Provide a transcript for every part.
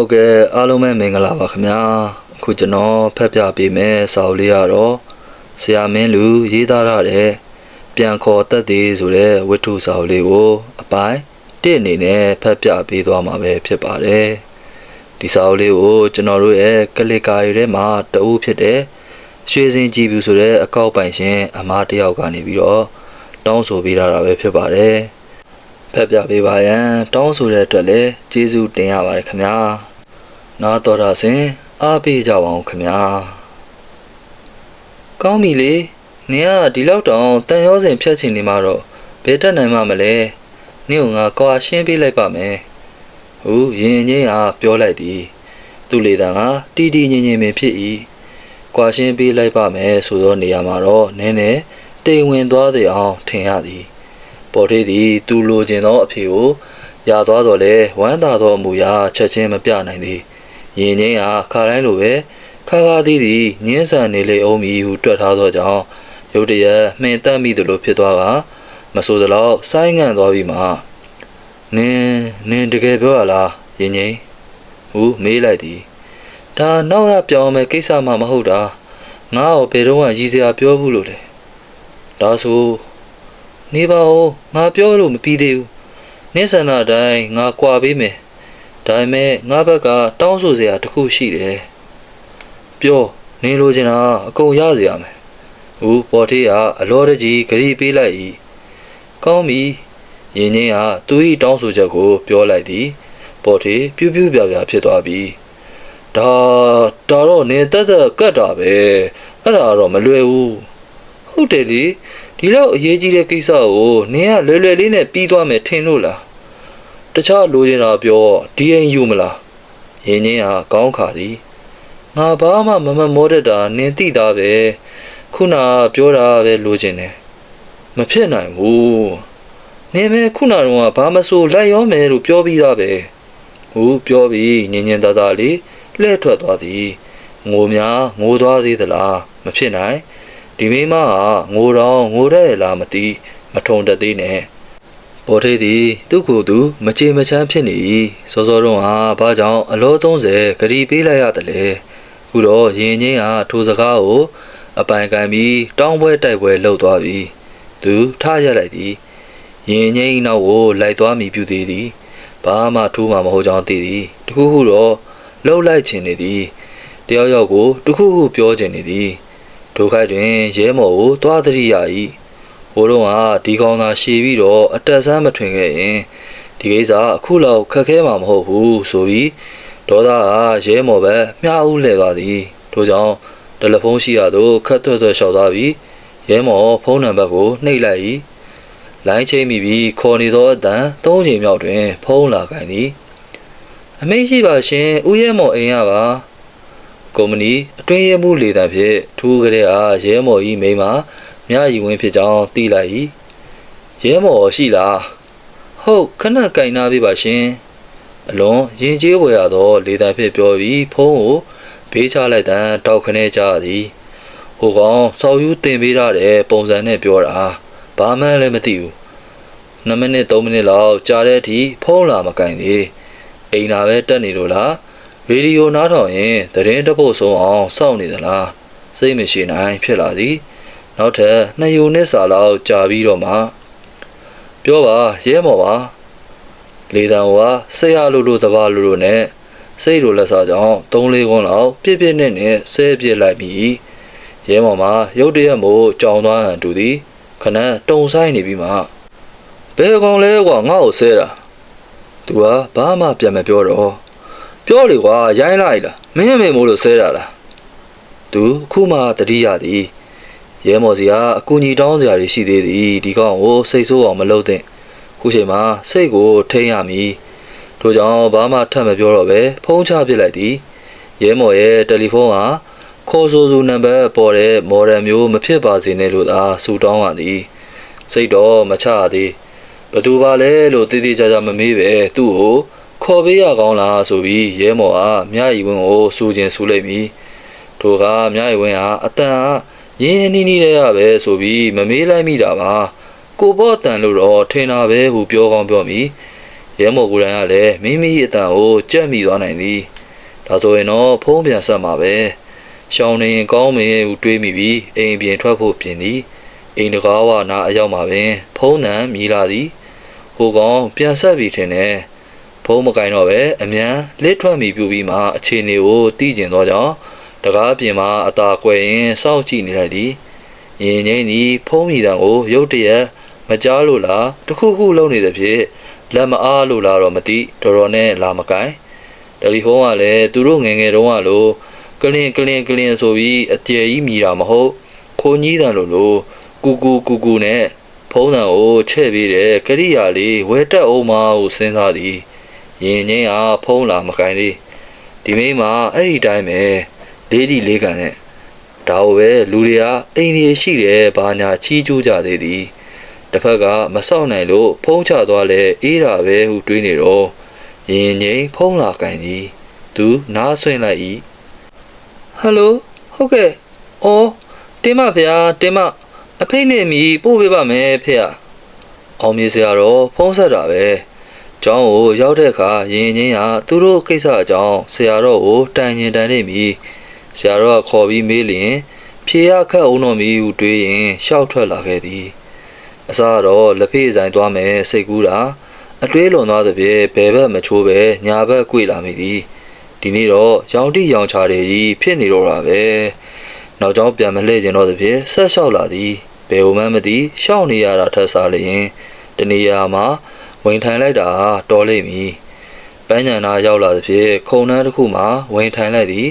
ဟုတ်ကဲ့အားလုံးပဲမင်္ဂလာပါခင်ဗျာအခုကျွန်တော်ဖတ်ပြပေးမယ်စာအုပ်လေးကတော့ဆရာမင်းလူရေးသားရတဲ့ပြန်ခေါ်တက်သေးဆိုတဲ့ဝတ္ထုစာအုပ်လေးကိုအပိုင်းတစ်အနေနဲ့ဖတ်ပြပေးသွားမှာပဲဖြစ်ပါတယ်ဒီစာအုပ်လေးကိုကျွန်တော်တို့ရဲ့ကလစ်ကာရီထဲမှာတအုပ်ဖြစ်တဲ့ရွှေစင်ကြည်ပြူဆိုတဲ့အကောက်ပိုင်ရှင်အမားတစ်ယောက်ကနေပြီးတော့တောင်းဆိုပေးတာပဲဖြစ်ပါတယ်ဖက်ပြပေးပါရန်တောင်းဆိုတဲ့အတွက်လည်းကျေးဇူးတင်ရပါတယ်ခင်ဗျာ နာတော်တာစဉ်အားပေးကြပါအောင်ခင်ဗျာကောင်းပြီလေနင်ကဒီလောက်တောင်တန်ရောစင်ဖြတ်ချင်နေမှာတော့ဘယ်တက်နိုင်မှမလဲနင့်ကငါကွာရှင်းပေးလိုက်ပါမယ်ဟုတ်ရင်ငင်းကပြောလိုက်သည်သူ့လေတံကတီတီငင်ငင်ပင်ဖြစ်၏ကွာရှင်းပေးလိုက်ပါမယ်ဆိုသောနေရာမှာတော့နည်းနည်းတိမ်ဝင်သွားသည်အောင်ထင်ရသည်ပေါ်သေးသည်သူလိုချင်သောအဖေကိုရသွားတော့လဲဝမ်းသာသောအမူအရာချက်ချင်းမပြနိုင်သည် ရင်ငင်းကခါတိုင်းလိုပဲခါခါသည်သည်ညင်းဆန်နေလေအောင်မီဟုတွက်ထားသောကြောင့်ရုတ်တရက်မှင်တက်မိသလိုဖြစ်သွားကမဆိုသလောက်ဆိုင်းငံ့သွားပြီးမှနင်းနင်းတကယ်ပြောရလားရင်ငင်းဟုမေးလိုက်သည်ဒါနောက်ရပြောင်းမယ်ကိစ္စမှမဟုတ်တာငါ့ကိုဘယ်တော့မှရည်စရာပြောဘူးလို့လေဒါဆိုနေပါဦးငါပြောလို့မပြီးသေးဘူးနေ့ဆန္ဒအတိုင်းငါကြွာပေးမယ် ဒါပေမဲ့ငါဘက်ကတောင်းဆိုစရာတစ်ခုရှိတယ်ပြောနေလိုချင်တာအကုန်ရစရာမယ်ဦးပေါ်ထေးကအလောတကြီးဂရီပေးလိုက်၏ကောင်းပြီရင်ချင်းကသူ၏တောင်းဆိုချက်ကို ပြောလိုက်သည်ပေါ်ထေးပြူးပြူးပြပြဖြစ်သွားပြီဒါဒါတော့နေတက်တက်ကတ်တာပဲအဲ့ဒါတော့မလွယ်ဘူးဟုတ်တယ်လေဒီလောက်အရေးကြီးတဲ့ကိစ္စကိုနင်ကလွယ်လွယ်လေးနဲ့ပြီးသွားမယ်ထင်လို့လား တခြားလိုချင်တာပြောဒီအိမ်ယူမလားရင်ချင်းကကောင်းခါသည်ငါဘာမှမမမောတတ်တာနင်သိတာပဲခုနပြောတာပဲလိုချင်တယ်မဖြစ်နိုင်ဘူးနင်မဲခုနတော့ဘာမဆိုလိုက်ရောမယ်လို့ပြောပြီးသားပဲဟုတ်ပြောပြီးညင်ညင်သာသာလေးလှဲ့ထွက်သွားသည်ငိုများငိုသွားသေးသလားမဖြစ်နိုင်ဒီမိမကငိုတော့ငိုတဲ့လားမသိမထုံတတ်သေးနဲ့ ပေါ်ထေးသည်သူ့ကိုယ်သူမချေမချမ်းဖြစ်နေ၏စောစောတုန်းကဘာကြောင့်အလော30ဂရီပေးလိုက်ရတယ်လေခုတော့ရင်ချင်းကထိုစကားကိုအပိုင်ကန်ပြီးတောင်းပွဲတိုက်ပွဲလှုပ်သွားပြီသူထရလိုက်သည်ရင်ချင်းနောက်ကိုလိုက်သွားမိပြုသေးသည်ဘာမှထူးမှမဟုတ်ကြောင်းသိသည်တခုခုတော့လှုပ်လိုက်ခြင်းနေသည်တယောက်ယောက်ကိုတခုခုပြောခြင်းနေသည်ဒုက္ခတွင်ရဲမော်ကိုတွားသတိရ၏ ဘိုးတော်ကဒီကောင်သာရှည်ပြီးတော့အတက်ဆန်းမထွင်ခဲ့ရင်ဒီကိစ္စအခုလောက်ခက်ခဲမှာမဟုတ်ဘူးဆိုပြီးဒေါသကရဲမော်ပဲမျှဦးလှည့်သွားသည်ထို့ကြောင့်တယ်လီဖုန်းရှိရသို့ခက်သွက်သွက်လျှောက်သွားပြီးရဲမော်ဖုန်းနံပါတ်ကိုနှိပ်လိုက်၏လိုင်းချိန်မိပြီးခေါ်နေသောအတန်၃ချိန်မြောက်တွင် ဖုန်းလာခိုင်းသည်အမိန့်ရှိပါရှင်ဦးရဲမော်အိမ်ရပါကုမ္ပဏီအတွင်းရဲမှုလေတံဖြင့်ထူးကြတဲ့အားရဲမော်ဤမိန်းမ မြရီဝင်းဖြစ်ကြောင်းသိလိုက်၏ရဲမော်ရှိလားဟုတ်ခဏကင်နာပေးပါရှင်အလွန်ရင်ကျေးဝယ်ရသောလေတံဖြင့်ပြောပြီးဖုန်းကိုဘေးချလိုက်တန်တောက်ခနဲကြသည်ဟိုကောင်စောက်ယူတင်ပေးရတဲ့ပုံစံနဲ့ပြောတာဘာမှလည်းမသိဘူး2မိနစ်3မိနစ်လောက်ကြာတဲ့အထိဖုန်းလာမကင်သေးအိမ်သာပဲတက်နေလို့လားရေဒီယိုနားထောင်ရင်သတင်းတစ်ပုတ်ဆုံးအောင်စောင့်နေသလားစိတ်မရှိနိုင်ဖြစ်လာသည် နောက်ထပ်နှစ်ယူနှစ်စာလောက်ကြာပြီးတော့မှပြောပါရဲမော်ပါလေတံကဆရာလိုလိုတပါလိုလိုနဲ့စိတ်လိုလက်စားကြောင့်၃လေးခွန်းလောက်ပြစ်ပြစ်နဲ့နဲ့ဆဲပြစ်လိုက်ပြီးရဲမော်မှာရုတ်တရက်မို့ကြောင်သွားဟန်တူသည်ခဏတုံဆိုင်နေပြီးမှဘယ်ကောင်လဲကွာငါ့ကိုဆဲတာသူကဘာမှပြန်မပြောတော့ပြောလေကွာရိုင်းလိုက်လားမင်းမေမို့လို့ဆဲတာလားသူခုမှတတိယသည် ရဲမော်စီကအကူကြီးတောင်းစရာတွေရှိသေးသည်ဒီကောင်ကိုစိတ်ဆိုးအောင်မလုပ်သင့်ခုချိန်မှာစိတ်ကိုထိန်းရမည်ထို့ကြောင့်ဘာမှထပ်မပြောတော့ပဲဖုန်းချပစ်လိုက်သည်ရဲမော်ရဲ့တယ်လီဖုန်းဟာခေါ်ဆိုသူနံပါတ်ပေါ်တဲ့မော်ဒယ်မျိုးမဖြစ်ပါစေနဲ့လို့သာစူတောင်းရသည်စိတ်တော့မချရသည်ဘသူပါလဲလို့တည်တည်ကြကြမမေးပဲသူ့ကိုခေါ်ပေးရကောင်းလားဆိုပြီးရဲမော်အားမြရီဝင်းကိုစူခြင်းစူလိုက်ပြီထိုကမြရီဝင်းဟာအတန်အား ရင်းရင်းနှီးနှီးလေးရပဲဆိုပြီးမမေးလိုက်မိတာပါကိုဘော့တန်လို့တော့ထင်တာပဲဟုပြောကောင်းပြောမိရရဲမော်ကိုယ်တိုင်ကလည်းမိမိအတန်ကိုကြက်မိသွားနိုင်သည်ဒါဆိုရင်တော့ဖုံးပြန်ဆက်မှာပဲရှောင်းနေရင်ကောင်းမယ်ဟုတွေးမိပြီးအိမ်ပြင်ထွက်ဖို့ပြင်သည်အိမ်တကားဝနာအရောက်မှာပင် ဖုံးနံမြည်လာသည်ဟိုကောင်ပြန်ဆက်ပြီးထင်တယ်ဖုံးမကင်တော့ပဲအမြန်လက်ထွက်မိပြူပြီးမှအခြေအနေကိုသိကျင်တော့ကြောင်း တကားပြင်မှာအသာကွယ်ရင်စောင့်ကြည့်နေလိုက်သည်ရင်ငိမ့်သည် ဖုံးမိတံကိုရုတ်တရက်မကြားလို့လားတခုခုလုံးနေတဲ့ဖြစ်လက်မအားလို့လားတော့မသိတော်တော်နဲ့လာမကင်တယ်လီဖုန်းကလည်းသူတို့ငယ်ငယ်တုန်းကလို့ကလင်ကလင်ကလင်ဆိုပြီးအကျယ်ကြီးမြည်တာမဟုတ်ခိုးကြီးတန်လို့လို့ကူကူကူကူနဲ့ဖုန်းတန်ကိုချဲ့ပြီးတဲ့ကရိယာလေးဝဲတက်အောင်မဟုစဉ်းစားသည်ရင်ငိမ့်ကဖုန်းလာမကင်သေးဒီမိန်းမအဲ့ဒီတိုင်းပဲ လေးဒီလေးကန်နဲ့ဒါကိုပဲလူတွေကအိမ်ကြီးရှိတယ်ဘာညာချီးကျူးကြသေးသည်တစ်ဖက်ကမဆောက်နိုင်လို့ဖုံးချသွားလဲအေးတာပဲဟုတွေးနေတော့ရင်ငိမ့်ဖုံးလာကန်သည်သူနားဆွင့်လိုက်၏ဟယ်လိုဟုတ်ကဲ့အော်တင်မဖေတင်မအဖေနဲ့မီပို့ပေးပါမယ်ဖေအောင်မြေစရာတော့ဖုံးဆက်တာပဲကျောင်းကိုရောက်တဲ့အခါရင်ချင်းကသူတို့ကိစ္စအကြောင်းဆရာတော်ကိုတိုင်ရင်တိုင်နေပြီ ဆရာတော်ကခေါ်ပြီးမေးလျင်ဖြေရခတ်အောင်တော်မီဟုတွေးရင်ရှောက်ထွက်လာခဲ့သည်အစားတော့လက်ဖေးဆိုင်သွားမယ်စိတ်ကူးတာအတွေးလွန်သွားသဖြင့်ဘယ်ဘက်မချိုးပဲညာဘက်ကွေ့လာမိသည်ဒီနေ့တော့ရောင်တိရောင်ချတယ်ကြီးဖြစ်နေတော့တာပဲနောက်ကျောင်းပြန်မလှည့်ကျင်တော့သဖြင့်ဆက်လျှောက်လာသည်ဘယ်ဟိုမှမသိရှောက်နေရတာထက်စားလျင်တနေရာမှာဝင်ထိုင်လိုက်တာဟာတော်လိမ့်မည်ပန်းညံနာရောက်လာသဖြင့်ခုံနှန်းတစ်ခုမှာဝင်ထိုင်လိုက်သည်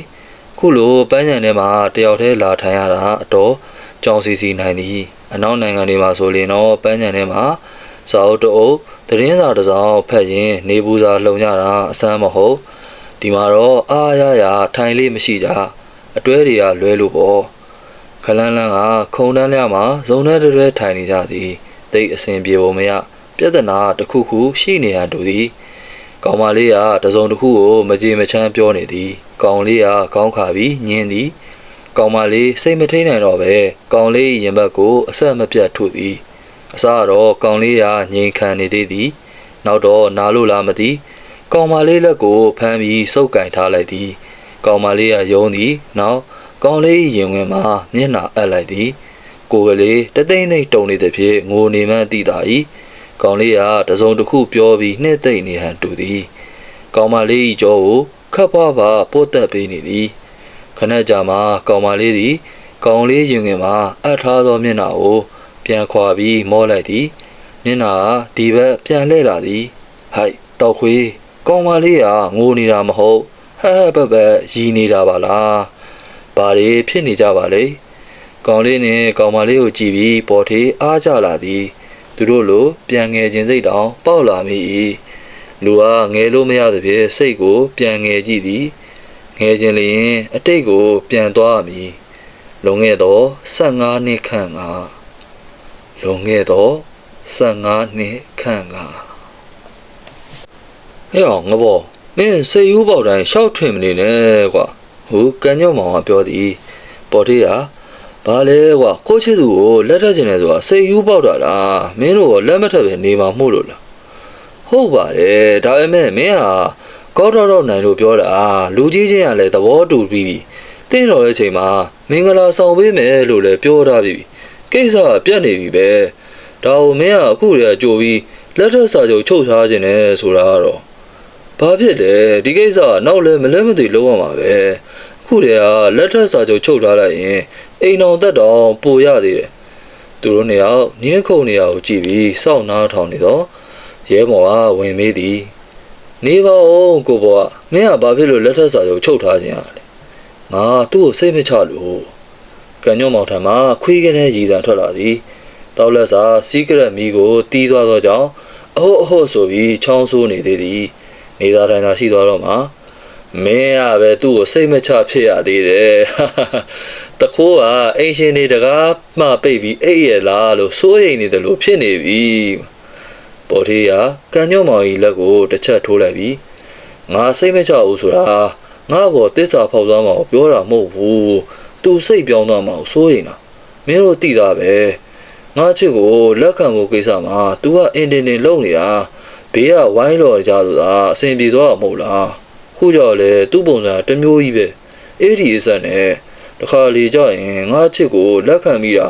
ခုလိုပန်းညံထဲမှာတယောက်တည်းလာထိုင်ရတာအတော်ကြောင်စီစီနိုင်သည်အနောက်နိုင်ငံတွေမှာဆိုရင်တော့ပန်းညံထဲမှာစာအုပ်တအုပ်သတင်းစာတစ်စောင်ဖတ်ရင် နေပူစာလှုံကြတာအဆန်းမဟုတ်ဒီမှာတော့အားရရထိုင်လေးမရှိကြအတွဲတွေကလွဲလို့ပေါ့ခလန်းလန်းကခုံတန်းလျမှာဇုံထဲတွဲထိုင်နေကြသည်တိတ်အစဉ်ပြေပုံမရပြဿနာတစ်ခုခုရှိနေရတူသည်ကောင်မလေးကတစုံတစ်ခုကိုမကြေမချမ်းပြောနေသည် ကောင်လေးကခေါင်းခါပြီးညင်းသည်ကောင်မလေးစိတ်မထိန်နိုင်တော့ပဲကောင်လေးရင်ဘတ်ကိုအဆက်မပြတ်ထုသည်အစားတော့ကောင်လေးကငြိမ်ခံနေသေးသည် နောက်တော့နာလို့လားမသိကောင်မလေးလက်ကိုဖမ်းပြီးစုပ်ကင်ထားလိုက်သည်ကောင်မလေးကယုံသည်နောက်ကောင်လေးရင်ဝင်မှာမျက်နှာအပ်လိုက်သည် ကိုယ်ကလေးတသိမ့်သိမ့်တုံနေသည်ဖြင့်ငိုနေမှန်းသိတာ၏ကောင်လေးကတစုံတစ်ခုပြောပြီးနှဲ့သိမ့်နေဟန်တူသည် ကောင်မလေး၏ကြောကို ခပ်ဖွားပါပို့တက်ပေးနေသည်ခဏကြာမှကောင်မလေးသည်ကောင်လေးရင်ဝင်မှာအပ်ထားသောမျက်နှာကို ပြန်ခွာပြီးမောလိုက်သည်မျက်နှာကဒီဘက်ပြန်လှည့်လာသည်ဟိုက်တောက်ခွေးကောင်မလေးကငိုနေတာမဟုတ်ဟဲ့ဟဲ့ဘက်ဘက်ရီနေတာပါလားဘာတွေဖြစ်နေကြပါလဲကောင်လေးနဲ့ကောင်မလေးကိုကြည့်ပြီးပေါ်ထေးအားကြလာသည် သူတို့လိုပြန်ငယ်ခြင်းစိတ်တောင်ပေါက်လာမိ၏ လူကငယ်လို့မရသဖြင့်စိတ်ကို ပြန်ငယ်ကြည့်သည်ငယ်ခြင်းလျင် အတိတ်ကို ပြန်သွားရမည်လွန်ခဲ့သော15နှစ်ခန့်ကလွန်ခဲ့သော15နှစ်ခန့်ကဟဲ့အောင်ငဘောမင်းစိတ်ယူပေါက်တိုင်းရှောက်ထွင်မနေနဲ့ကွာဟိုကန်ညော့မောင်ကပြောသည်ပေါ်တေးကဘာလဲကွာကိုချစ်သူကိုလက်ထပ်ကျင်တယ်ဆိုတာစိတ်ယူပေါက်တာလားမင်းတို့ကလက်မထပ်ပဲနေမှာမှုလို့လား ဟုတ်ပါတယ်ဒါပေမဲ့မင်းဟာကောက်တော့တော့နိုင်လို့ပြောတာလူကြီးချင်းကလည်းသဘောတူပြီးပြီတင်းတော်ရဲ့ချိန်မှာမင်္ဂလာဆောင်ပေးမယ်လို့လည်းပြောထားပြီးပြီကိစ္စကပြတ်နေပြီပဲဒါကိုမင်းကအခုတည်းကကြိုပြီးလက်ထပ်စာချုပ်ချုပ်ထားခြင်းနဲ့ဆိုတာကတော့ဘာဖြစ်လဲဒီကိစ္စကနောက်လည်းမလဲမသိလုံးဝမှာပဲအခုတည်းကလက်ထပ်စာချုပ်ချုပ်ထားလိုက်ရင်အိမ်အောင်သက်တော်ပိုရသေးတယ်သူတို့နေရာညင်းခုန်နေရာကိုကြည့်ပြီးစောင့်နားထောင်နေတော့ ရဲမော်ကဝင်မေးသည်နေပါဦးကိုဘောကမင်းကဘာဖြစ်လို့လက်ထပ်စာချုပ်ချုပ်ထားခြင်းရလဲငါသူ့ကိုစိတ်မချလို့ကန်ညော့မောင်ထံမှာခွေးကနေရည်စားထွက်လာသည်တောက်လက်စာစီးကရက်မီကိုတီးသွားသောကြောင့်အဟုတ်အဟုတ်ဆိုပြီးချောင်းဆိုးနေသေးသည်နေသားတိုင်းသာရှိသွားတော့မှမင်းကပဲသူ့ကိုစိတ်မချဖြစ်ရသေးတယ်တခိုးကအိမ်ရှင်တွေတကားမှပိတ်ပြီးအိပ်ရလားလို့စိုးရိမ်နေတယ်လို့ဖြစ်နေပြီ ပေါ်ထေးကကန်ညော့မောင်ကြီးလက်ကိုတစ်ချက်ထိုးလိုက်ပြီးငါစိတ်မချဘူးဆိုတာငါ့ဘောတစ္ဆာဖောက်သွားမှာကိုပြောတာမဟုတ်ဘူးသူစိတ်ပြောင်းသွားမှာကိုစိုးရိမ်တာမင်းတို့သိတာပဲငါချစ်ကိုလက်ခံဖို့ကိစ္စမှာ तू ကအင်တင်တင်လုံနေတာဘေးကဝိုင်းလော်ကြလို့သာအဆင်ပြေသွားမှာမဟုတ်လားခုကြောင့်လေသူ့ပုံစံတစ်မျိုးကြီးပဲအဲ့ဒီအစက်နဲ့တခါလေကြရင်ငါချစ်ကိုလက်ခံမိတာ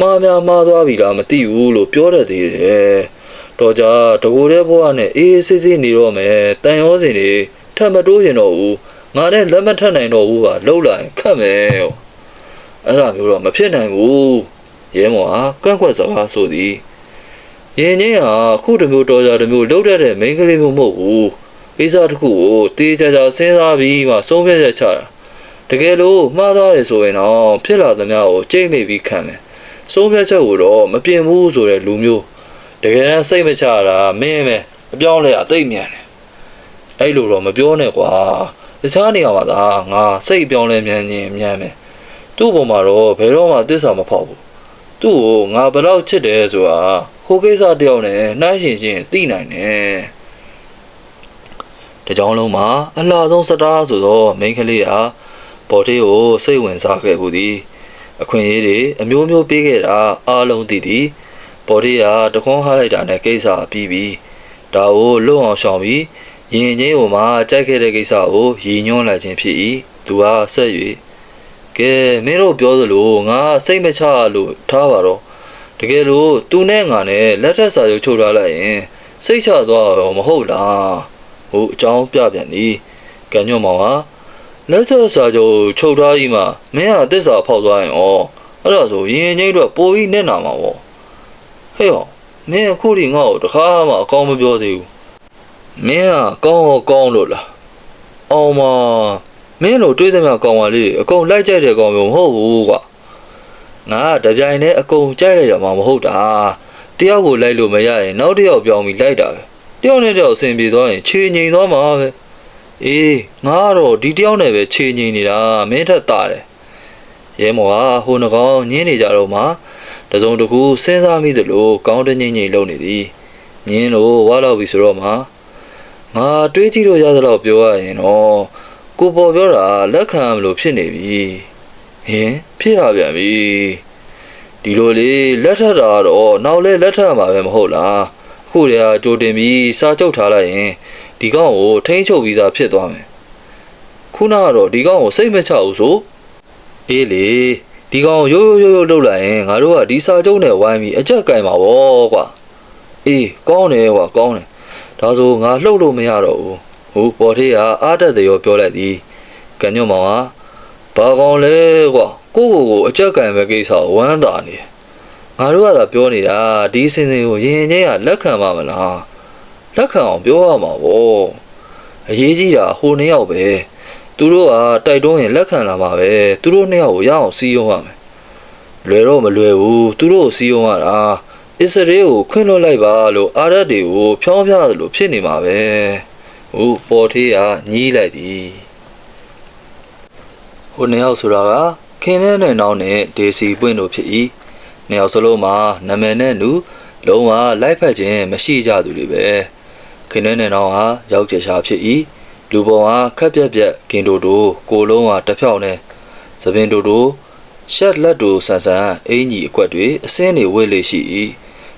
မှားများမှားသွားပြီလားမသိဘူးလို့ပြောတတ်သေးတယ် တော့ကြတကူတဲ့ဘဝနဲ့အေးအေးဆေးဆေးနေတော့မယ်တန်ရောစင်တွေထပ်မတိုးရင်တော့ဘူးငါနဲ့လက်မထပ်နိုင်တော့ဘူးပါလှုပ်လာရင်ခတ်မယ်အဲ့ဒါမျိုးတော့မဖြစ်နိုင်ဘူးရဲမော်ဟာကန့်ကွက်စကားဆိုသည်ရင်ချင်းဟာခုတစ်မျိုးတော်ကြတစ်မျိုးလှုပ်တတ်တဲ့မိန်းကလေးမျိုးမဟုတ်ဘူးကိစ္စတစ်ခုကိုတေးကြကြစဉ်းစားပြီးမှဆုံးဖြတ်ချက်ချတာတကယ်လို့မှားသွားတယ်ဆိုရင်တော့ဖြစ်လာသမျှကိုကြိတ်မိပြီးခံမယ်ဆုံးဖြတ်ချက်ကိုတော့မပြင်ဘူးဆိုတဲ့လူမျိုး တကယ်တမ်းစိတ်မချတာမင်းပဲအပြောင်းလဲအသိမြန်တယ်အဲ့လိုတော့မပြောနဲ့ကွာတခြားနေရာမှာသာငါစိတ်ပြောင်းလဲမြန်ရင်မြန်မယ်သူ့ပုံမှာတော့ဘယ်တော့မှသစ္စာမဖောက်ဘူးသူ့ကိုငါဘယ်တော့ချစ်တယ်ဆိုတာဟိုကိစ္စတယောက်နဲ့နှိုင်းရှင်ချင်းသိနိုင်တယ်တကြောင်လုံးမှာအလှဆုံးစတားဆိုတော့မိန်းကလေးဟာပေါ်တေးကိုစိတ်ဝင်စားခဲ့ဘူးသည်အခွင့်အရေးတွေအမျိုးမျိုးပေးခဲ့တာအားလုံးသိသည် ပေါ်တေးကတခွန်းဟားလိုက်တာနဲ့ကိစ္စပြီးပြီဒါကိုလွတ်အောင်ရှောင်ပြီးရင်ချင်းဟိုမှာကြိုက်ခဲ့တဲ့ကိစ္စကိုရည်ညွှန်းလိုက်ခြင်းဖြစ်၏သူကဆက်၍ကဲမင်းတို့ပြောသလိုငါစိတ်မချလို့ထားပါတော့တကယ်လို့သူနဲ့ငါနဲ့လက်ထက်စာချုပ်ချုပ်ထားလိုက်ရင်စိတ်ချသွားရောမဟုတ်လားဟိုအကြောင်းပြပြန်သည်ကံညွန့်မောင်ဟာလက်ထက်စာချုပ်ချုပ်ထားကြီးမှမင်းဟာတစ္ဆာဖောက်သွားရင်ဩအဲ့ဒါဆိုရင်ချင်းတို့ပိုပြီးနဲ့နာမှာပေါ့ ဟဲ့ဟောမင်းအခုဒီငါ့ကိုတခါမှအကောင်းမပြောသေးဘူးမင်းကကောင်းတော့ကောင်းလို့လားအောင်မမင်းတို့တွေးသမျှကောင်းပါလေအကုန်လိုက်ကြိုက်တဲ့ကောင်မျိုးမဟုတ်ဘူးကွာငါကတပြိုင်တည်းအကုန်ကြိုက်လိုက်ရမှာမဟုတ်တာတယောက်ကိုလိုက်လို့မရရင်နောက်တစ်ယောက်ပြောင်းပြီးလိုက်တာပဲတယောက်နဲ့တယောက်အဆင်ပြေသွားရင်ခြေငိန်သွားမှာပဲအေးငါကတော့ဒီတယောက်နဲ့ပဲခြေငိန်နေတာမင်းထက်တာတယ်ရဲမော်ဟာဟိုနှကောင်ညင်းနေကြတော့မှ တစုံတစ်ခုစဉ်းစားမိသလိုကောင်းတငိမ့်ငိမ့်လုပ်နေသည်ညင်းလို့ဝါတော့ပြီဆိုတော့မှငါတွေးကြည့်လို့ရသလောက်ပြောရရင်တော့ကိုပေါ်ပြောတာလက်ခံမလို့ဖြစ်နေပြီဟင်ဖြစ်ရပြန်ပြီဒီလိုလေလက်ထပ်တာတော့နောက်လဲလက်ထပ်မှာပဲမဟုတ်လားအခုတည်းကကြိုတင်ပြီးစာချုပ်ထားလိုက်ရင်ဒီကောင်ကိုထိန်းချုပ်ပြီးသားဖြစ်သွားမယ်ခုနကတော့ဒီကောင်ကိုစိတ်မချဘူးဆိုအေးလေ ဒီကောင်ရိုးရိုးရိုးရိုးလှုပ်လိုက်ရင်ငါတို့ကဒီစာချုပ်နဲ့ဝိုင်းပြီးအကြက်ကင်ပါဗောကွာအေးကောင်းတယ်ကွာကောင်းတယ်ဒါဆိုငါလှုပ်လို့မရတော့ဘူးဟိုပေါ်ထေးကအားတက်တယ်ရောပြောလိုက်သည်ကညွန့်မောင်ကဘာကောင်လဲကွာကိုကိုကိုအကြက်ကင်ပဲကိစ္စဝမ်းသာနေငါတို့ကသာပြောနေတာဒီစင်စင်ကိုရင်ချင်းကလက်ခံပါမလားလက်ခံအောင်ပြောရမှာဗောအရေးကြီးတာဟိုနှစ်ယောက်ပဲ သူတို့ကတိုက်တွန်းရင်လက်ခံလာမှာပဲသူတို့နှစ်ယောက်ကိုရအောင်စီးရုံးရမယ်လွယ်တော့မလွယ်ဘူးသူတို့ကိုစီးရုံးရတာအစ္စရေးကိုခွင့်လွှတ်လိုက်ပါလို့အာရပ်တွေကိုဖြောင်းပြသလိုဖြစ်နေမှာပဲဟုတ်ပေါ်ထေးကညီးလိုက်သည်ဟိုနှစ်ယောက်ဆိုတာကခင်တဲ့နဲ့နောင်းနဲ့ဒေစီပွင့်တို့ဖြစ်၏နှစ်ယောက်စလုံးမှာနာမည်နဲ့နူလုံးဝလိုက်ဖက်ခြင်းမရှိကြသူတွေပဲခင်တဲ့နဲ့နောင်းဟာယောက်ျားရှာဖြစ်၏ လူပေါ်ဟာခက်ပြက်ပြက်ကင်တိုတိုကိုလုံးဟာတစ်ဖြောက်နဲ့သပင်တိုတိုရှက်လက်တို့ဆန်ဆန်အင်ကြီးအကွက်တွေအစင်းတွေဝိတ်လေရှိ၏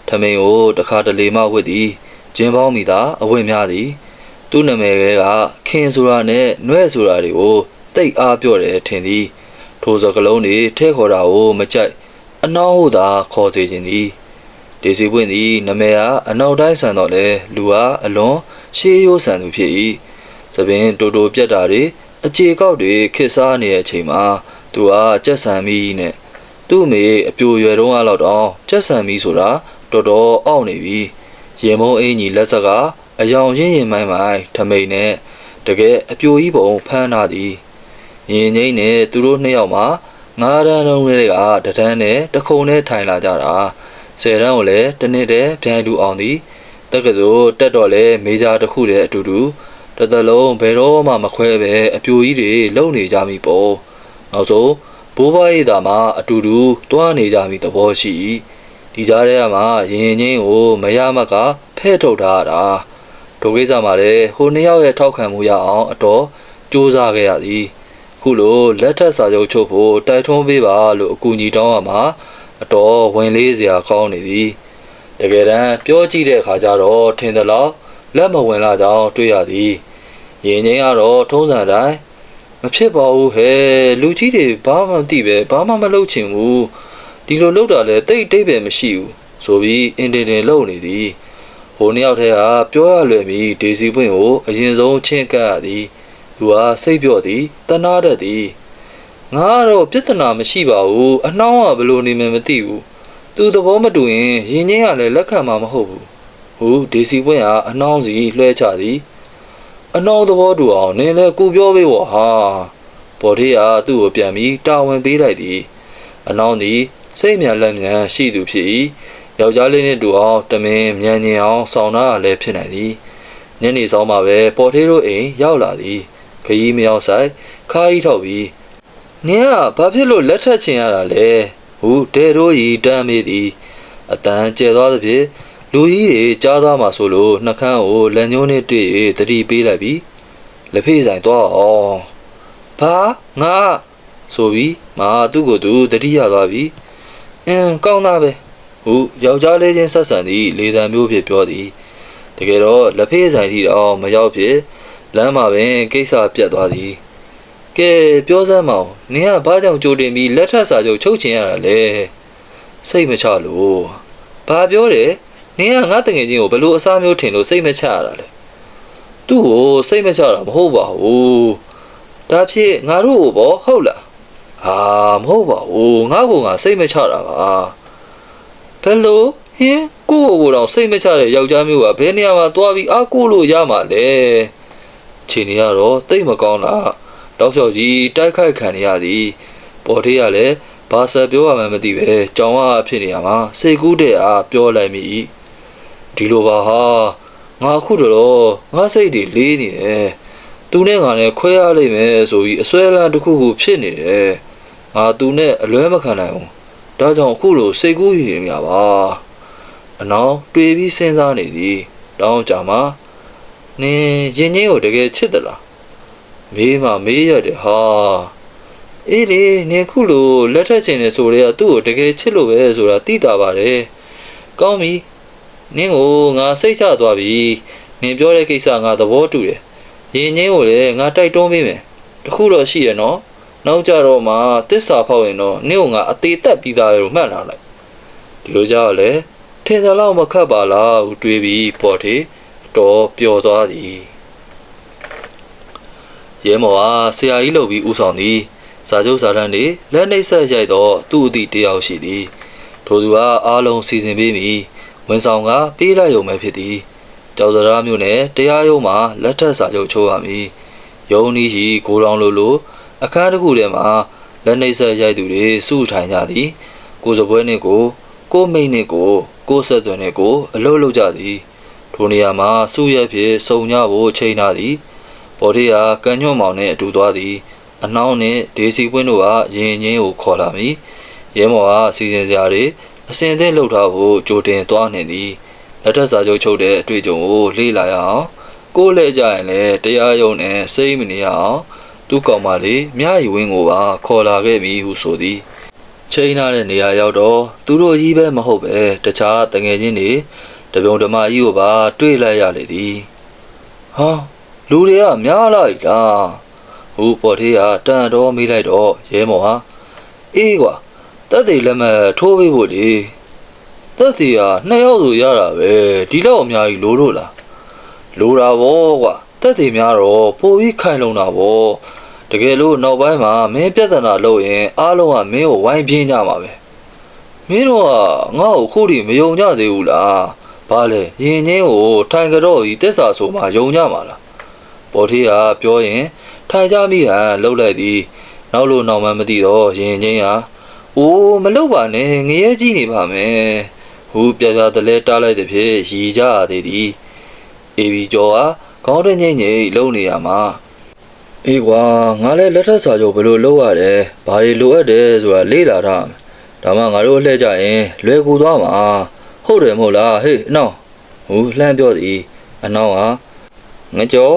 ထမင်းကိုတခါတလေမှဝတ်သည်ဂျင်းပေါင်းမိသာအဝတ်များသည် သူ့နာမည်ကခင်ဆိုတာနဲ့နှွဲ့ဆိုတာတွေကိုတိတ်အားပြော့တယ်ထင်သည် ထိုစကလုံးတွေထဲခေါ်တာကိုမကြိုက်အနှောင်းဟုသာခေါ်စေခြင်းသည်ဒေစီပွင့်သည်နမဲအားအနောက်တိုင်းဆန်တော့လေလူအားအလွန်ရှေးရိုးဆန်သူဖြစ်၏ သပင်တိုတိုပြက်တာတွေအခြေကောက်တွေခစ်စားနေတဲ့အချိန်မှာသူအားကြက်ဆန်ပြီးနဲ့သူ့အမေအပြိုရွယ်တုံးအားလောက်တော့ကြက်ဆန်ပြီးဆိုတာတော်တော်အောင့်နေပြီရင်မုံအင်းကြီးလက်ဆက်ကအယောင်ရင်းရင်မိုင်းမိုင်းထမိန်နဲ့တကယ်အပြိုကြီးပုံဖမ်းလာသည်ရင်ငိမ့်နဲ့သူတို့နှစ်ယောက်မှာငါးတန်းလုံးတွေကတထန်းနဲ့တခုံနဲ့ထိုင်လာကြတာဆယ်တန်းကိုလည်းတနစ်တည်းပြန်လူအောင်သည်တက္ကသိုလ်တက်တော့လဲမေဂျာတစ်ခုတည်းအတူတူ တစ်သလုံးဘယ်တော့မှမခွဲပဲအပြိုကြီးတွေလုံနေကြမိပေါ့နောက်ဆုံးဘိုးဘွားရိသားမှာအတူတူတွားနေကြမိသဘောရှိဒီကြားထဲမှာရင်ချင်းကိုမရမကဖဲ့ထုတ်ထားတာဒုကိစ္စမှာလည်းဟိုနှစ်ယောက်ရဲ့ထောက်ခံမှုရအောင်အတော်စူးစမ်းခဲ့ရသည်ခုလိုလက်ထက်စာချုပ်ချုပ်ဖို့တိုက်တွန်းပေးပါလို့အကူအညီတောင်းရမှာအတော်ဝင်လေးစရာကောင်းနေသည်တကယ်တမ်းပြောကြည့်တဲ့အခါကျတော့ထင်သလောက်လက်မဝင်လာကြောင်းတွေ့ရသည် ရင်ငိမ့်ကတော့ထုံးစံတိုင်းမဖြစ်ပါဘူးဟဲ့လူကြီးတွေဘာမှမသိပဲဘာမှမလုပ်ချင်ဘူးဒီလိုလုပ်တာလဲတိတ်တိတ်ပဲမရှိဘူးဆိုပြီးအင်တင်တင်လုပ်နေသည်ဟိုနှစ်ယောက်တည်းကပြောရလွယ်ပြီးဒေစီပွင့်ကိုအရင်ဆုံးချင်းကပ်ရသည်သူကစိတ်ပြော့သည်တနာတတ်သည်ငါကတော့ပြဿနာမရှိပါဘူးအနှောင်းကဘယ်လိုနေမှန်းမသိဘူးသူသဘောမတူရင်ရင်ချင်းကလည်းလက်ခံမှာမဟုတ်ဘူးဟိုဒေစီပွင့်ကအနှောင်းစီလွှဲချသည် အနှောင်းသဘောတူအောင်နင်းလည်းကိုပြောပေးပေါ့ဟာပေါ်ထေးကသူ့ကိုပြန်ပြီးတာဝန်ပေးလိုက်သည်အနှောင်းသည်စိတ်မြန်လက်မြန်ရှိသူဖြစ်၏ယောက်ျားလေးနဲ့တူအောင်တမင်မြန်ညင်အောင်ဆောင်တာလည်းဖြစ်နိုင်သည်ညနေဆောင်မှာပဲပေါ်ထေးတို့အိမ်ရောက်လာသည်ခရီးမရောက်ဆိုင်ခါးကြီးထောက်ပြီးနင်ကဘာဖြစ်လို့လက်ထပ်ချင်ရတာလဲဟုတဲရိုးရီတမ်းမေးသည်အတန်ကျဲသွားသဖြင့် လူကြီးတွေကြားသွားမှဆိုလို့နှကန်းကိုလက်ညှိုးနဲ့တွေ့၍တတိပေးလိုက်ပြီးလက်ဖေးဆိုင်သွားအောင်ဘာငါဆိုပြီးမာသူ့ကိုယ်သူတတိရသွားပြီးအင်းကောင်းသားပဲဟုယောက်ျားလေးချင်းဆက်ဆံသည်လေတံမျိုးဖြစ်ပြောသည်တကယ်တော့လက်ဖေးဆိုင်ထိတော့မရောက်ဖြစ်လမ်းမှာပင်ကိစ္စပြတ်သွားသည်ကဲပြောစမ်းမအောင်နင်ကဘာကြောင့်ကြိုတင်ပြီးလက်ထပ်စာချုပ်ချုပ်ချင်ရတာလဲစိတ်မချလို့ဘာပြောတယ် နင်ကငါတငယ်ချင်းကိုဘလို့အစားမျိုးထင်လို့စိတ်မချရတာလဲသူ့ကိုစိတ်မချတာမဟုတ်ပါဘူးဒါဖြစ်ငါတို့ကိုပေါ့ဟုတ်လားဟာမဟုတ်ပါဘူးငါကငါစိတ်မချတာပါဘယ်လိုဟင်ကိုယ့်ကိုယ်ကိုယ်တော့စိတ်မချတဲ့ယောက်ျားမျိုးကဘယ်နေရာမှာသွားပြီးအားကိုးလို့ရမှာလဲအချိန်ကြီးကတော့တိတ်မကောင်းလားတောက်လျှောက်ကြီးတိုက်ခိုက်ခံရသည်ပေါ်ထေးရလည်းဘာဆက်ပြောရမှန်းမသိပဲကြောင်အားဖြစ်နေရမှာစိတ်ကူးတဲ့အားပြောလိုက်မိ၏ ဒီလိုပါဟာငါခုတော့ငါစိတ်တွေလေးနေတယ်သူနဲ့ငါနဲ့ခွဲရလိမ့်မယ်ဆိုပြီးအစွဲလန်းတစ်ခုခုဖြစ်နေတယ်ငါသူနဲ့အလွဲမခံနိုင်ဘူးဒါကြောင့်အခုလိုစိတ်ကူးရနေရပါအနောင်တွေ့ပြီးစဉ်းစားနေသည်တောင်းကြမှာနင်ရင်ချင်းကိုတကယ်ချစ်သလားမေးမှမေးရတယ်ဟာအေးလေနင်ခုလိုလက်ထက်ချင်တယ်ဆိုတော့သူ့ကိုတကယ်ချစ်လို့ပဲဆိုတာသိတာပါတယ်ကောင်းပြီ နင်းကိုငါစိတ်ချသွားပြီနင်ပြောတဲ့ကိစ္စငါသဘောတူတယ်ရင်ချင်းကိုလည်းငါတိုက်တွန်းပေးမယ်တခုတော့ရှိရနော်နောက်ကြတော့မှတစ္ဆာဖောက်ရင်တော့နင့်ကိုငါအသေးတက်ပြီးသားလို့မှတ်လာလိုက်ဒီလိုကြောက်လေထင်သလောက်မခတ်ပါလားဟုတွေးပြီးပေါ်ထေတော်ပျော်သွားသည်ရဲမော်အားဆရာကြီးလုပ်ပြီးဦးဆောင်သည်စာချုပ်စာတမ်းတွေလက်နှိပ်ဆက်ရိုက်တော့သူ့အသည့်တယောက်ရှိသည်ထိုသူကအားလုံးစီစဉ်ပေးပြီး ဝန်ဆောင်ကပေးလိုက်ရုံပဲဖြစ်သည်ကြောက်စရာမျိုးနဲ့တရားရုံးမှာလက်ထက်စာချုပ်ချိုးရမည်ရုံးနီးရှိဂိုးတောင်လိုလိုအခန်းတစ်ခုထဲမှာလက်နှိပ်ဆက်ရိုက်သူတွေစုထိုင်ကြသည် ကိုစပွဲနှင့်ကို ကိုမိတ်နှင့်ကို ကိုဆက်သွင်းနှင့်ကိုအလုပ်လုပ်ကြသည်ထိုနေရာမှာစုရက်ဖြင့်စုံညဖို့ချိန်ထားသည်ပေါ်ထေးဟာကန်ညွန့်မောင်နဲ့အတူသွားသည်အနှောင်းနဲ့ဒေစီပွင့်တို့ကရင်ချင်းကိုခေါ်လာမည်ရဲမော်ကစီစဉ်စရာတွေ အစင်သင့်လှုပ်ထားဖို့ကြိုတင်သွားနေသည်လက်ထက်စာချုပ်ချုပ်တဲ့အတွေ့အကြုံကိုလေ့လာရအောင်ကိုယ်လဲကြရင်လည်းတရားရုံနဲ့စိတ်မနေရအောင်သူ့ကောင်မလေးမြရီဝင်းကိုပါခေါ်လာခဲ့ပြီဟုဆိုသည်ချိန်ထားတဲ့နေရာရောက်တော့သူတို့ကြီးပဲမဟုတ်ပဲတခြားတငယ်ချင်းတွေတပြုံဓမ္မကြီးကိုပါတွေ့လိုက်ရလေသည်ဟာလူတွေကများလိုက်လားဟူပေါ်သေးကတန်တော်မေးလိုက်တော့ရဲမော်ဟာအေးကွာ တက်သေးလက်မထိုးပေးဖို့လေတက်သေးကနှစ်ယောက်ဆိုရတာပဲဒီလောက်အများကြီးလိုလို့လားလိုတာဗောကွာတက်သေးများတော့ပိုပြီးခိုင်လုံတာဗောတကယ်လို့နောက်ပိုင်းမှာမင်းပြဿနာလုပ်ရင်အားလုံးကမင်းကိုဝိုင်းပြင်းကြမှာပဲမင်းတို့ကငါ့ကိုခုထိမယုံကြသေးဘူးလားဘာလဲရင်ချင်းကိုထိုင်ကြတော့ဒီတက်စာဆိုမှယုံကြမှာလားပေါ်ထေးကပြောရင်ထိုင်ကြမိဟန်လှုပ်လိုက်သည်နောက်လို့နောက်မှမသိတော့ရင်ချင်းဟာ အိုးမလှုပ်ပါနဲ့ငရဲကြီးနေပါမယ်ဟူပြပြတလဲတားလိုက်တဲ့ဖြစ်ရီကြရသေးသည်အေဘီကျော်ဟာခေါင်းတွင်ငိမ့်ငိမ့်လှုပ်နေရမှာအေးကွာငါလည်းလက်ထပ်စာချုပ်ဘယ်လိုလုပ်ရတယ်ဘာတွေလိုအပ်တယ်ဆိုတာလေ့လာထားမယ်ဒါမှငါတို့အလှည့်ကြရင်လွယ်ကူသွားမှာဟုတ်တယ်မဟုတ်လားဟေးအနောက်ဟူလှမ်းပြောသည်အနောက်ဟာငကြော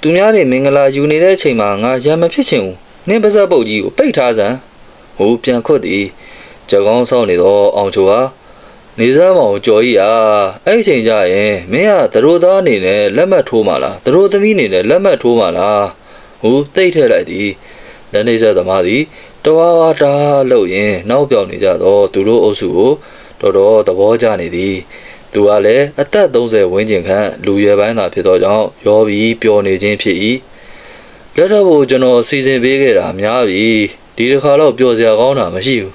သူများတွေမင်္ဂလာယူနေတဲ့အချိန်မှာငါရံမဖြစ်ချင်ဘူးနင်းပါဇက်ပုတ်ကြီးကိုပိတ်ထားစမ်း ဟိုပြန်ခွတ်သည်ကြကောင်းဆောင်နေတော့အောင်ချိုဟာနေစားမောင်ကြော်ကြီးอ่ะအဲ့ဒီချိန်ကျရင်မင်းကသတို့သားအနေနဲ့လက်မှတ်ထိုးမှလားသတို့သမီးအနေနဲ့လက်မှတ်ထိုးမှလားဟူတိတ်ထဲလိုက်သည်လက်နေဆက်သမားသည်တဝါဝါတာလို့ရင်နောက်ပြောင်နေကြတော့သူတို့အုပ်စုကိုတော်တော်သဘောကျနေသည်သူကလည်းအသက်30ဝန်းကျင်ခန့်လူရွယ်ပိုင်းသာဖြစ်သောကြောင့်ရောပြီးပျော်နေခြင်းဖြစ်၏လက်ထပ်ဖို့ကျွန်တော်စီစဉ်ပေးခဲ့တာများပြီ ဒီတစ်ခါတော့ပျော်စရာကောင်းတာမရှိဘူး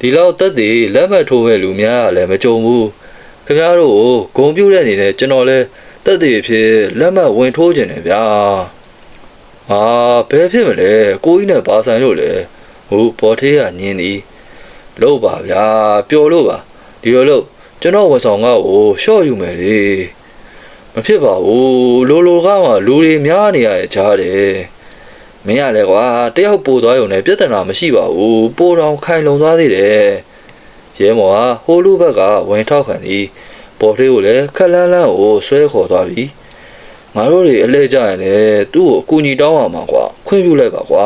ဒီလောက်တက်တည်လက်မှတ်ထိုးမဲ့လူများကလည်းမကြုံဘူးခင်ဗျားတို့ကိုဂုံပြူတဲ့အနေနဲ့ကျွန်တော်လည်းတက်တည်ဖြစ်လက်မှတ်ဝင်ထိုးခြင်းတယ်ဗျာဟာဘယ်ဖြစ်မလဲကိုကြီးနဲ့ဘာဆိုင်လို့လဲဟိုပေါ်သေးကညင်းသည်လို့ပါဗျာပျော်လို့ပါဒီလိုလို့ကျွန်တော်ဝန်ဆောင်ကကိုရှော့ယူမယ်လေမဖြစ်ပါဘူးလိုလိုကမှလူတွေများနေရတဲ့ကြားတယ် မင်းရလဲကွာတယောက်ပို့သွားရုံနဲ့ပြဿနာမရှိပါဘူးပို့တော်ခိုင်လုံသွားသေးတယ်ရဲမော်ဟာဟိုလူဘက်ကဝင်ထောက်ခံသည်ပေါ်သေးကိုလည်းခက်လန်းလန်းကိုဆွဲခေါ်သွားပြီငါတို့တွေအလဲကြရင်လေသူ့ကိုအကူညီတောင်းရမှာကွာခွင့်ပြုလိုက်ပါကွာ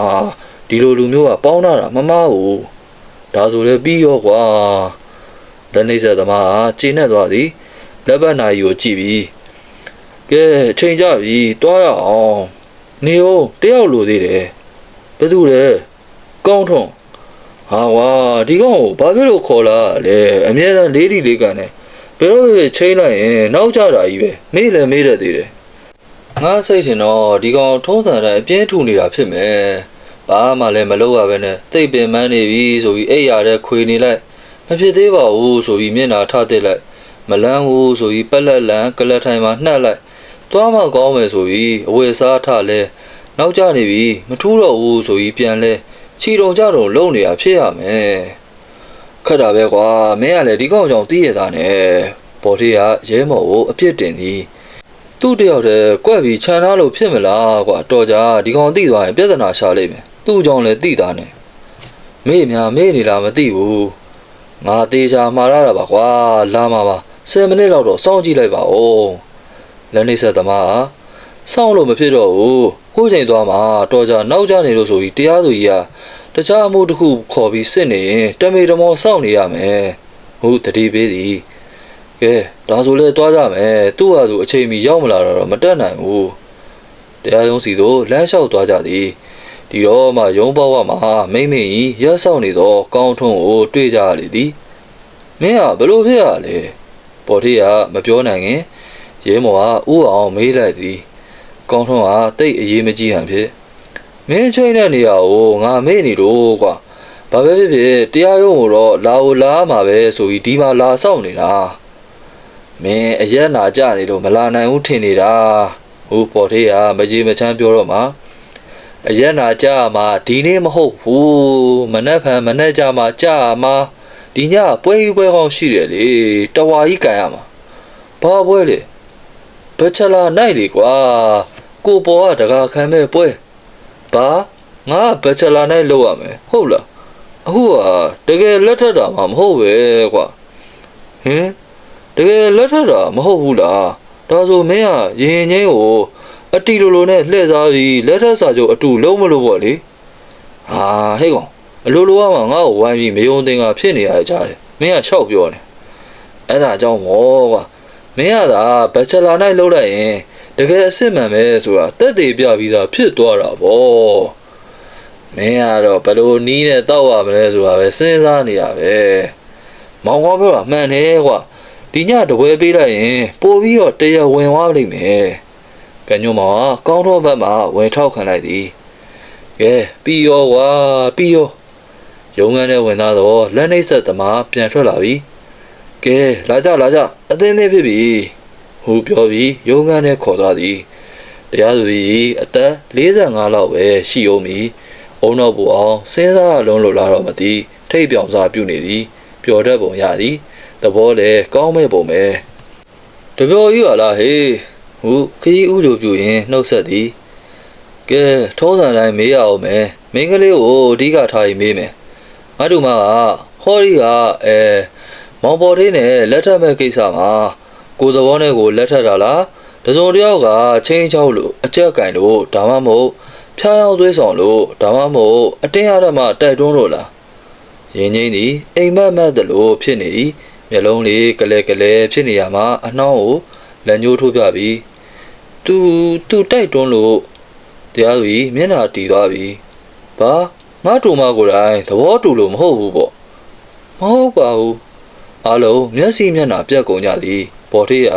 ဒီလိုလူမျိုးကပေါင်းတာမမဘူးဒါဆိုလည်းပြီးရောကွာလက်နေဆက်သမားဟာခြေနဲ့သွားသည်လက်ပတ်နာရီကိုကြည့်ပြီးကဲချိန်ကြပြီတွားရအောင် နေဦးတယောက်လိုသေးတယ်ဘယ်သူလဲကောင်းထုံးဟာဝါဒီကောင်ကိုဘာဖြစ်လို့ခေါ်လာလဲအမြဲတမ်းလေးဒီလေးကန်နေဘယ်တော့ပဲချိန်လိုက်ရင်နောက်ကျတာကြီးပဲမေးလည်းမေးတတ်သေးတယ်ငါစိတ်ထင်တော့ဒီကောင်ထုံးစံတိုင်းအပြင်းထူနေတာဖြစ်မယ်ဘာမှလည်းမလုပ်ရဘဲနဲ့တိတ်ပင်မန်းနေပြီဆိုပြီးအိပ်ရတဲ့ခွေနေလိုက်မဖြစ်သေးပါဘူးဆိုပြီးမျက်နှာထတစ်လိုက်မလန်းဘူးဆိုပြီးပက်လက်လန်ကလတ်ထိုင်မှာနှက်လိုက် သွားမှကောင်းမယ်ဆိုပြီးအဝယ်စားထလဲနောက်ကျနေပြီမထူးတော့ဘူးဆိုပြီးပြန်လဲခြီတုံကြတုံလုံနေတာဖြစ်ရမယ်ခက်တာပဲကွာမင်းကလည်းဒီကောင်ကြောင့်တီးရတာနဲ့ပေါ်ထေးကရဲမော်ကိုအပြစ်တင်သည်သူ့တယောက်တည်းကွက်ပြီးခြံထားလို့ဖြစ်မလားကွာတော်ကြဒီကောင်တိသွားရင်ပြဿနာရှာလိမ့်မယ်သူ့ကြောင့်လည်းတိတာနဲ့မေ့များမေ့နေလားမသိဘူးငါတေချာမှားရတာပါကွာလာမှာပါ10မိနစ်လောက်တော့စောင့်ကြည့်လိုက်ပါဦး လက်နေဆက်သမားဟာစောင့်လို့မဖြစ်တော့ဘူးဟိုးချိန်သွားမှာတော်ကြနောက်ကျနေလို့ဆိုပြီးတရားသူကြီးကတခြားအမှုတစ်ခုခေါ်ပြီးစစ်နေရင်တမေတမောစောင့်နေရမယ်ဟုတ်တတိပေးသည်ကဲဒါဆိုလဲသွားကြမယ်သူ့ဟာသူအချိန်မီရောက်မလာတော့မတက်နိုင်ဘူးတရားရုံးစီတို့လမ်းလျှောက်သွားကြသည်ဒီတော့မှရုံးပေါက်ဝမှာမိမ့်မိန်ကြီးရက်ဆောင်နေသောကောင်းထွန်းကိုတွေ့ကြရလေသည်မင်းကဘလို့ဖြစ်ရလဲပေါ်ထေးကမပြောနိုင်ခင် ရဲမော်ကဥအောင်မေးလိုက်သည်ကောင်းထွန်းကတိတ်အရေးမကြီးဟန်ဖြစ်မင်းချိန်တဲ့နေရာကိုငါမေ့နေတော့ကွာဘာပဲဖြစ်ဖြစ်တရားရုံးကိုတော့လာ ਉਹ လာမှာပဲဆိုပြီးဒီမှာလာဆောင်နေတာမင်းအရက်နာကြနေလို့မလာနိုင်ဘူးထင်နေတာဟိုပေါ်သေးကမကြီးမချမ်းပြောတော့မှအရက်နာကြမှာဒီနေ့မဟုတ်ဘူးမနှက်ဖန်မနှက်ကြမှာကြာမှာဒီညပွဲကြီးပွဲကောင်းရှိတယ်လေတဝါကြီးကန်ရမှာဘာပွဲလေ ဘချလာနိုင်လေကွာကိုပေါ်ကတကာခံမဲ့ပွဲဘာငါဘချလာနိုင်လောက်ရမယ်ဟုတ်လားအခုကတကယ်လက်ထက်တာမှမဟုတ်ပဲကွာဟင်တကယ်လက်ထက်တာမဟုတ်ဘူးလားဒါဆိုမင်းကရင်ချင်းကိုအတီလိုလိုနဲ့လှည့်စားပြီးလက်ထက်စာချုပ်အတူလုံးမလို့ပေါ့လေဟာဟဲ့ကောင်အလိုလိုကမှငါ့ကိုဝိုင်းပြီးမယုံသင်္ကာဖြစ်နေရကြတယ်မင်းကရှောက်ပြောနေအဲ့ဒါကြောင့်မောကွာ မင်းကသာဘက်ချလာနိုင်လောက်လိုက်ရင်တကယ်အစ်စ်မှန်ပဲဆိုတာတက်သေးပြပြီးသားဖြစ်သွားတာဗောမင်းကတော့ဘယ်လိုနီးနဲ့တောက်ရမလဲဆိုတာပဲစဉ်းစားနေရပဲမောင်ကောင်းပြောတာမှန်တယ်ကွာဒီညတပွဲပေးလိုက်ရင်ပို့ပြီးတော့တရားဝင်သွားလိမ့်မယ်ကညွန်မောင်ကကောင်းတော့ဘက်မှာဝင်ထောက်ခံလိုက်သည်ကဲပြီးရောကွာပြီးရောရုံးခန်းထဲဝင်သားတော့လက်နှိပ်ဆက်သမားပြန်ထွက်လာပြီ ကဲလာကြလာကြအသင်းသေးဖြစ်ပြီဟူပြောပြီးရုံးခန်းထဲခေါ်သွားသည်တရားသူကြီးအသက်45လောက်ပဲရှိအောင်မီအုံတော့ပူအောင်စဉ်းစားလုံးလို့လာတော့မသိထိတ်ပြောင်စားပြုနေသည်ပျော်တတ်ပုံရသည်သဘောလေကောင်းမဲ့ပုံပဲတပျော်ကြီးရလားဟေးဟူခကြီးဥတို့ပြူရင်နှုတ်ဆက်သည်ကဲထုံးစံတိုင်းမေးရအောင်မယ်မင်းကလေးကိုအဓိကထားပြီးမေးမယ်ငါတို့မကဟောဒီကအဲ မောင်ပေါ်သေးနဲ့လက်ထပ်မဲ့ကိစ္စမှာကိုယ်သဘောနဲ့ကိုလက်ထပ်တာလားတစုံတစ်ယောက်ကချင်းချောက်လို့အကြက်ကင်လို့ဒါမှမဟုတ်ဖျားယောင်းသွေးဆောင်လို့ဒါမှမဟုတ်အတင်းအဓမ္မတိုက်တွန်းလို့လားရင်းချင်းသည်အိမ်မက်မက်တလို့ဖြစ်နေ၏မျက်လုံးလေးကလဲကလဲဖြစ်နေရမှာအနှောင်းကိုလက်ညှိုးထိုးပြပြီးသူသူတိုက်တွန်းလို့တရားသူကြီးမျက်နှာတီသွားပြီဘာငါတူမကိုယ်တိုင်သဘောတူလို့မဟုတ်ဘူးပေါ့မဟုတ်ပါဘူး အားလုံးမျက်စိမျက်နှာပြတ်ကုန်ကြသည်ပေါ်ထေးရ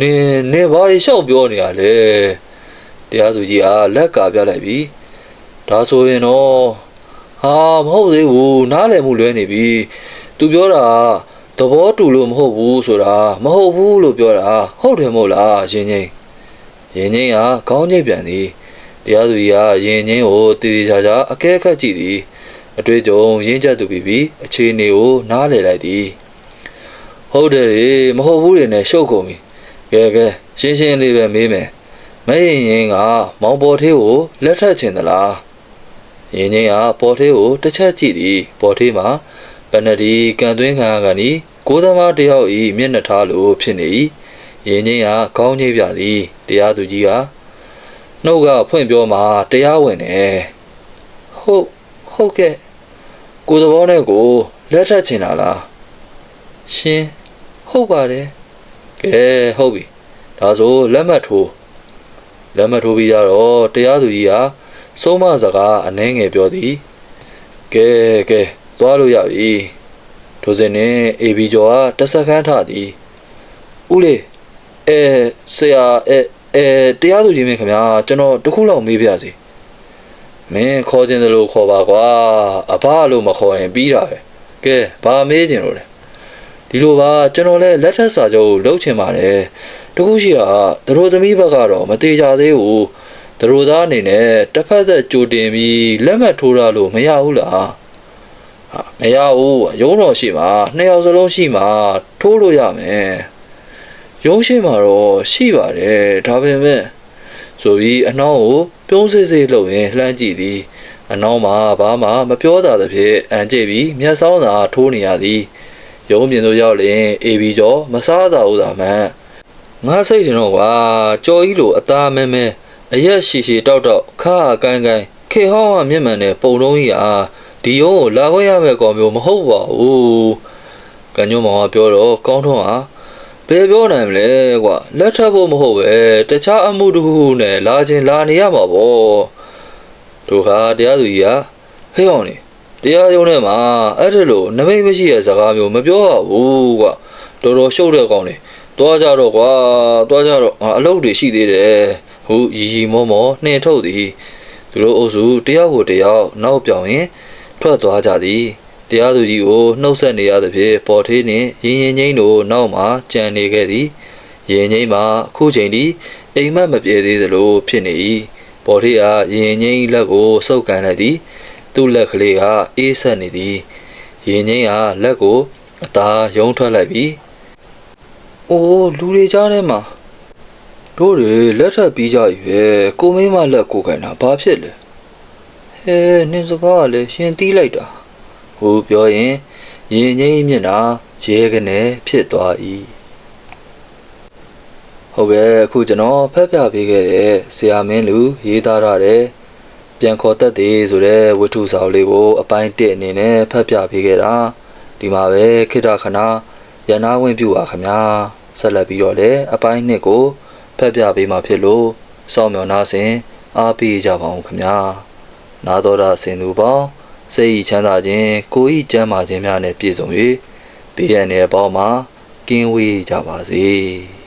နင်နင်ဘာတွေလျှောက်ပြောနေရလဲတရားသူကြီးကလက်ကပြလိုက်ပြီဒါဆိုရင်တော့ဟာမဟုတ်သေးဘူးနားလည်မှုလွဲနေပြီသူပြောတာသဘောတူလို့မဟုတ်ဘူးဆိုတာမဟုတ်ဘူးလို့ပြောတာဟုတ်တယ်မို့လားရင်ချင်းရင်ချင်းကခေါင်းညိတ်ပြန်သည်တရားသူကြီးကရင်ချင်းကိုတည်တည်ချာချာအကဲခတ်ကြည့်သည်အတွေ့အကြုံရင်းချက်သူပြီးပြီးအခြေအနေကိုနားလည်လိုက်သည် ဟုတ်တယ်လေမဟုတ်ဘူးတွေနဲ့ရှုပ်ကုန်ပြီကဲကဲရှင်းရှင်းလေးပဲမေးမယ်မရင်ရင်ကမောင်ပေါ်သေးကိုလက်ထပ်ချင်သလားရင်ချင်းကပေါ်သေးကိုတစ်ချက်ကြည့်သည်ပေါ်သေးမှာပနဒီကန်သွင်းခံကနီကိုသမားတယောက်ဤမျက်နှာထားလိုဖြစ်နေ၏ရင်ချင်းကခေါင်းညိတ်ပြသည်တရားသူကြီးကနှုတ်ကဖွင့်ပြောမှာတရားဝင်တယ်ဟုတ်ဟုတ်ကဲ့ကိုသဘောနဲ့ကိုလက်ထပ်ချင်တာလားရှင် ဟုတ်ပါတယ်ကဲဟုတ်ပြီဒါဆိုလက်မှတ်ထိုးလက်မှတ်ထိုးပြီးကြတော့တရားသူကြီးကစိုးမစကားအနှဲငယ်ပြောသည်ကဲကဲသွားလို့ရပြီထိုစဉ်နဲ့အေဘီကျော်ကတစ်စက္ကန့်ထသည်ဦးလေးအဲဆရာအဲအဲတရားသူကြီးမင်းခင်ဗျာကျွန်တော်တခုလောက်မေးပြစီမင်းခေါ်ခြင်းသလိုခေါ်ပါကွာအဘလို့မခေါ်ရင်ပြီးတာပဲကဲဘာမေးခြင်းလို့လဲ ဒီလိုပါကျွန်တော်လည်းလက်ထက်စာချုပ်ကိုလုပ်ချင်ပါတယ်တခုရှိတာသူတို့သမီးဘက်ကတော့မသေးကြသေးဘူးသူတို့သားအနေနဲ့တစ်ဖက်သက်ကြိုတင်ပြီးလက်မှတ်ထိုးရလို့မရဘူးလားဟာမရဘူးရုံးတော်ရှိမှာနှစ်ယောက်စလုံးရှိမှာထိုးလို့ရမယ်ရုံးရှိမှာတော့ရှိပါတယ်ဒါပေမဲ့ဆိုပြီးအနှောင်းကိုပြုံးစစ်စစ်လုပ်ရင်လှမ်းကြည့်သည်အနှောင်းမှာဘာမှမပြောတာသဖြင့်အန်ကျိပြီးမျက်စောင်းသာထိုးနေရသည် ရုံးပြင်သို့ရောက်ရင်အေဘီကျော်မစားတာဥသာမှန်ငါစိတ်တင်တော့ကွာကြော်ကြီးလိုအသားမဲမဲအရက်ရှည်ရှည်တောက်တောက်ခါကိုင်းကိုင်းခေဟောင်းကမျက်မှန်နဲ့ပုံလုံးကြီးဟာဒီရုံးကိုလာခွင့်ရမယ့်ကောင်မျိုးမဟုတ်ပါဘူးကညွန့်မောင်ကပြောတော့ကောင်းထွန်းဟာဘယ်ပြောနိုင်မလဲကွာလက်ထပ်ဖို့မဟုတ်ပဲတခြားအမှုတစ်ခုခုနဲ့လာခြင်းလာနေရမှာပေါ့တို့ခါတရားသူကြီးကဟဲ့အောင်နေ တရားရုံးထဲမှာအဲ့ဒါလိုနမိတ်မရှိတဲ့စကားမျိုးမပြောရဘူးကွာတော်တော်ရှုပ်တဲ့ကောင်တွေတွားကြတော့ကွာတွားကြတော့ငါအလုပ်တွေရှိသေးတယ်ဟူရီရီမောမောနှင်ထုတ်သည်သူတို့အုပ်စုတယောက်ကိုတယောက်နောက်ပြောင်ရင်ထွက်သွားကြသည်တရားသူကြီးကိုနှုတ်ဆက်နေရသဖြင့်ပေါ်ထေးနှင့်ရင်ရင်ချင်းတို့နောက်မှကြံနေခဲ့သည်ရင်ချင်းမှာအခုချိန်ထိအိမ်မက်မပြေသေးသလိုဖြစ်နေ၏ပေါ်ထေးကရင်ချင်းလက်ကိုစုပ်ကန်လိုက်သည် သူ့လက်ကလေးကအေးဆက်နေသည်ရင်ချင်းကလက်ကိုအသားယုံထွက်လိုက်ပြီ။အိုးလူတွေကြားထဲမှာတို့တွေလက်ထပ်ပြီးကြပြီပဲကိုမင်းမလက်ကိုခိုင်တာဘာဖြစ်လဲ။ဟဲနင်စကားကလည်းရှင်တီးလိုက်တာ။ဟိုပြောရင်ရင်ချင်းမျက်နှာရဲကနေဖြစ်သွား၏။ဟုတ်ကဲ့အခုကျွန်တော်ဖက်ပြပေးခဲ့တဲ့ဆရာမင်းလူရေးသားရတဲ့ ပြန်ခေါ်တတ်သေးဆိုတဲ့ဝတ္ထုစာအုပ်လေးကိုအပိုင်း1အနေနဲ့ဖတ်ပြပေးခဲ့တာဒီမှာပဲခိတ္တခဏရန်နာဝင်ပြပါခင်ဗျာဆက်လက်ပြီးတော့လည်းအပိုင်း2ကိုဖတ်ပြပေးမှာဖြစ်လို့စောင့်မျှော်နှားစဉ်အားပေးကြပါအောင်ခင်ဗျာနာတော်တာစင်သူပေါင်းစိတ်ဤချမ်းသာခြင်းကိုယ်ဤကျမ်းမာခြင်းများနဲ့ပြည့်စုံ၍ဘေးရန်ရဲ့အပေါင်းမှာကင်းဝေးကြပါစေ